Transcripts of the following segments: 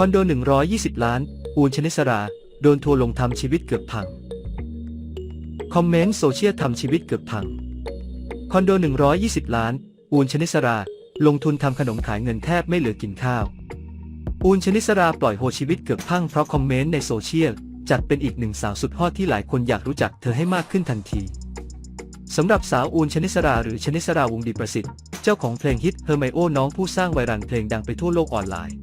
คอนโด 120 ล้าน อูนชนิสรา โดนทัวร์ลงทำชีวิตเกือบพัง คอมเมนต์โซเชียลทำชีวิตเกือบพัง คอนโด 120 ล้าน อูนชนิสรา ลงทุนทำขนมขายเงินแทบไม่เหลือกินข้าว อูนชนิสราปล่อยโฮชีวิตเกือบพังเพราะคอมเมนต์ในโซเชียล จัดเป็นอีกหนึ่งสาวสุดฮอตที่หลายคนอยากรู้จักเธอให้มากขึ้นทันทีสำหรับสาวอูนชนิสราหรือชนิสราวงดีประสิทธิ์ เจ้าของเพลงฮิตเฮอร์ไมโอน้องผู้สร้างไวรัลเพลงดังไปทั่วโลกออนไลน์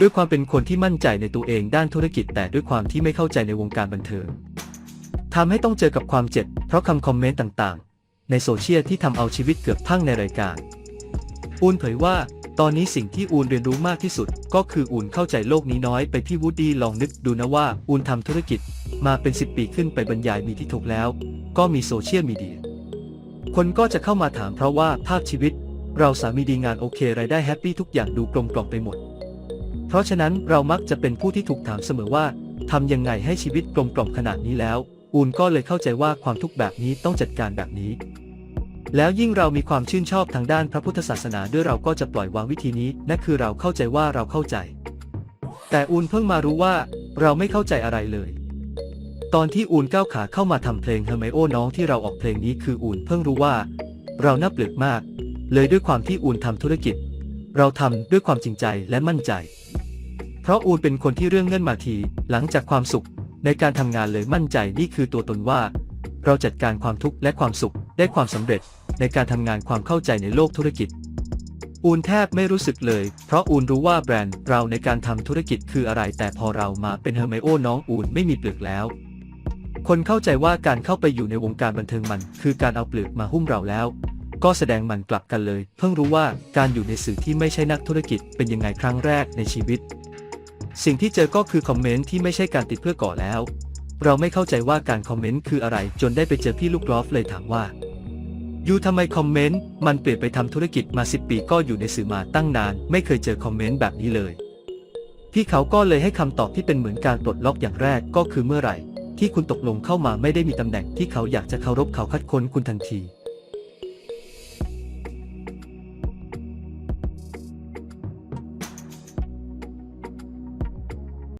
ด้วยความเป็นคนที่มั่นใจในตัวเองด้านธุรกิจแต่ด้วยความที่ไม่เข้าใจในวงการบันเทิงทำให้ต้องเจอกับความเจ็บ เพราะคำคอมเมนต์ต่างๆ ในโซเชียลที่ทำเอาชีวิตเกือบพังในรายการ อูนเผยว่า ตอนนี้สิ่งที่อูนเรียนรู้มากที่สุด ก็คืออูนเข้าใจโลกนี้น้อยไปพี่วูดดี้ลองนึกดูนะว่า อูนทำธุรกิจ มาเป็น 10 ปีขึ้นไปบรรยายมีที่ถูกแล้ว ก็มีโซเชียลมีเดีย คนก็จะเข้ามาถามเพราะว่าภาพชีวิต เราสามีดีงานโอเครายได้แฮปปี้ทุกอย่างดูกลมกล่อมไปหมด เพราะฉะนั้นเรามักจะเป็นผู้ที่ถูกถามเสมอว่าทำยังไงให้ชีวิตกลมกล่อมขนาดนี้แล้ว อูนก็เลยเข้าใจว่าความทุกข์แบบนี้ต้องจัดการแบบนี้ แล้วยิ่งเรามีความชื่นชอบทางด้านพระพุทธศาสนาด้วยเราก็จะปล่อยวางวิธีนี้นั่นคือเราเข้าใจว่าเราเข้าใจ แต่อูนเพิ่งมารู้ว่า เราไม่เข้าใจอะไรเลย ตอนที่อูนก้าวขาเข้ามาทำเพลงเฮอร์ไมโอน้องที่เราออกเพลงนี้คืออูนเพิ่งรู้ว่า เราน่าเปลือกมาก เลยด้วยความที่อูนทำธุรกิจ เราทำด้วยความจริงใจและมั่นใจ เพราะอูนเป็นคนที่เรื่องเงินมาทีหลังจากความสุข ในการทำงานเลยมั่นใจนี่คือตัวตนว่า เราจัดการความทุกข์และความสุขได้ความสำเร็จในการทำงานความเข้าใจในโลกธุรกิจ อูนแทบไม่รู้สึกเลย เพราะอูนรู้ว่าแบรนด์เราในการทำธุรกิจคืออะไร แต่พอเรามาเป็นเฮอร์ไมโอน้องอูนไม่มีเปลือกแล้ว คนเข้าใจว่าการเข้าไปอยู่ในวงการบันเทิงมัน คือการเอาเปลือกมาหุ้มเราแล้ว ก็แสดงมันกลับกันเลย เพิ่งรู้ว่าการอยู่ในสื่อที่ไม่ใช่นักธุรกิจเป็นยังไงครั้งแรกในชีวิต สิ่งที่เจอก็คือคอมเมนต์ที่ไม่ใช่การติดเพื่อก่อแล้ว เราไม่เข้าใจว่าการคอมเมนต์คืออะไรจนได้ไปเจอพี่ลูกกอล์ฟเลยถามว่าอยู่ทำไมคอมเมนต์มันเปลี่ยนไปทำธุรกิจมา 10 ปีก็อยู่ในสื่อมาตั้งนาน ไม่เคยเจอคอมเมนต์แบบนี้เลยพี่เขาก็เลยให้คำตอบที่เป็นเหมือนการปลดล็อกอย่างแรกก็คือเมื่อไหร่ ที่คุณตกลงเข้ามาไม่ได้มีตำแหน่งที่เขาอยากจะเคารพเขาคัดค้นคุณทันที